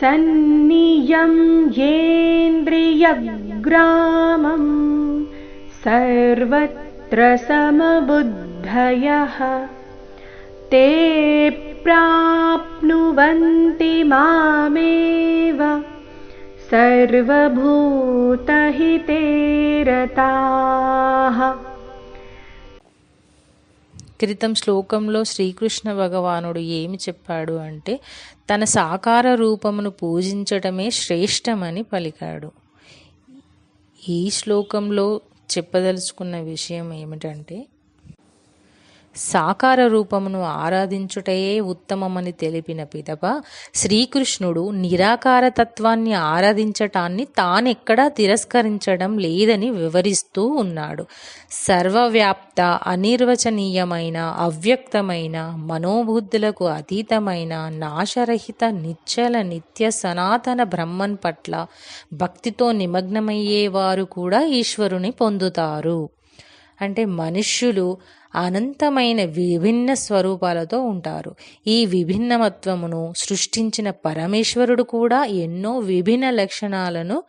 सन्नियं येन्द्रियग्रामं सर्वत्र समबुद्धयः। ते प्राप्नुवन्ति मामेव। सर्वभूतहिते रताः క్రితం శ్లోకంలో శ్రీకృష్ణ భగవానుడు ఏమి చెప్పాడు అంటే తన సాకార రూపమును పూజించటమే శ్రేష్టమని పలికాడు. ఈ శ్లోకంలో చెప్పదలుచుకున్న విషయం ఏమిటంటే సాకార రూపమును ఆరాధించుటయే ఉత్తమమని తెలిపిన పిదప శ్రీకృష్ణుడు నిరాకార తత్వాన్ని ఆరాధించటాన్ని తానెక్కడా తిరస్కరించడం లేదని వివరిస్తూ ఉన్నాడు. సర్వవ్యాప్త అనిర్వచనీయమైన అవ్యక్తమైన మనోబుద్ధులకు అతీతమైన నాశరహిత నిచ్చల నిత్య సనాతన బ్రహ్మన్ పట్ల భక్తితో నిమగ్నమయ్యేవారు కూడా ఈశ్వరుని పొందుతారు. అంటే మనుష్యులు అనంతమైన విభిన్న స్వరూపాలతో ఉంటారు. ఈ విభిన్నమత్వమును సృష్టించిన పరమేశ్వరుడు కూడా ఎన్నో విభిన్న లక్షణాలను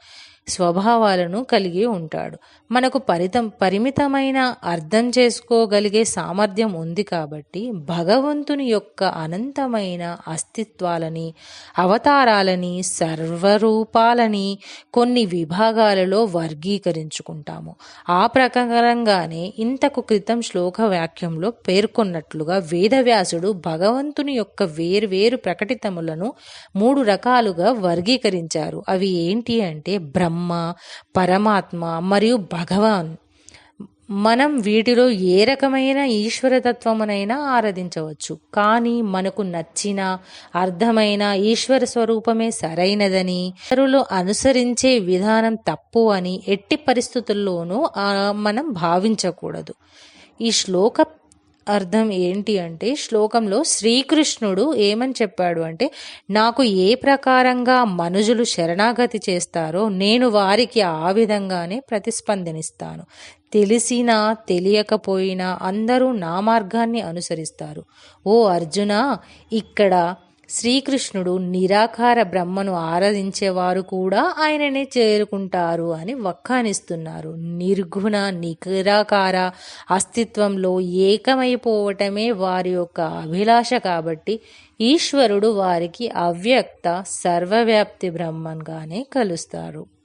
స్వభావాలను కలిగి ఉంటాడు. మనకు పరితం పరిమితమైన అర్థం చేసుకోగలిగే సామర్థ్యం ఉంది కాబట్టి భగవంతుని యొక్క అనంతమైన అస్తిత్వాలని అవతారాలని సర్వరూపాలని కొన్ని విభాగాలలో వర్గీకరించుకుంటాము. ఆ ప్రకారంగానే ఇంతకు క్రితం శ్లోక వాక్యంలో పేర్కొన్నట్లుగా వేదవ్యాసుడు భగవంతుని యొక్క వేర్వేరు ప్రకటితములను మూడు రకాలుగా వర్గీకరించారు. అవి ఏంటి అంటే బ్రహ్మ పరమాత్మ మరియు భగవాన్. మనం వీటిలో ఏ రకమైన ఈశ్వరతత్వమునైనా ఆరాధించవచ్చు. కానీ మనకు నచ్చిన అర్థమైన ఈశ్వర స్వరూపమే సరైనదని ఇతరులు అనుసరించే విధానం తప్పు అని ఎట్టి పరిస్థితుల్లోనూ మనం భావించకూడదు. ఈ శ్లోక అర్థం ఏంటి అంటే శ్లోకంలో శ్రీకృష్ణుడు ఏమని చెప్పాడు అంటే నాకు ఏ ప్రకారంగా మనుజులు శరణాగతి చేస్తారో నేను వారికి ఆ విధంగానే ప్రతిస్పందనిస్తాను. తెలిసినా తెలియకపోయినా అందరూ నా మార్గాన్ని అనుసరిస్తారు. ఓ అర్జున ఇక్కడ శ్రీకృష్ణుడు నిరాకార బ్రహ్మను ఆరాధించేవారు కూడా ఆయననే చేరుకుంటారు అని వక్కానిస్తున్నారు. నిర్గుణ నిరాకార అస్తిత్వంలో ఏకమైపోవటమే వారి యొక్క అభిలాష కాబట్టి ఈశ్వరుడు వారికి అవ్యక్త సర్వవ్యాప్తి బ్రహ్మంగానే కలుస్తారు.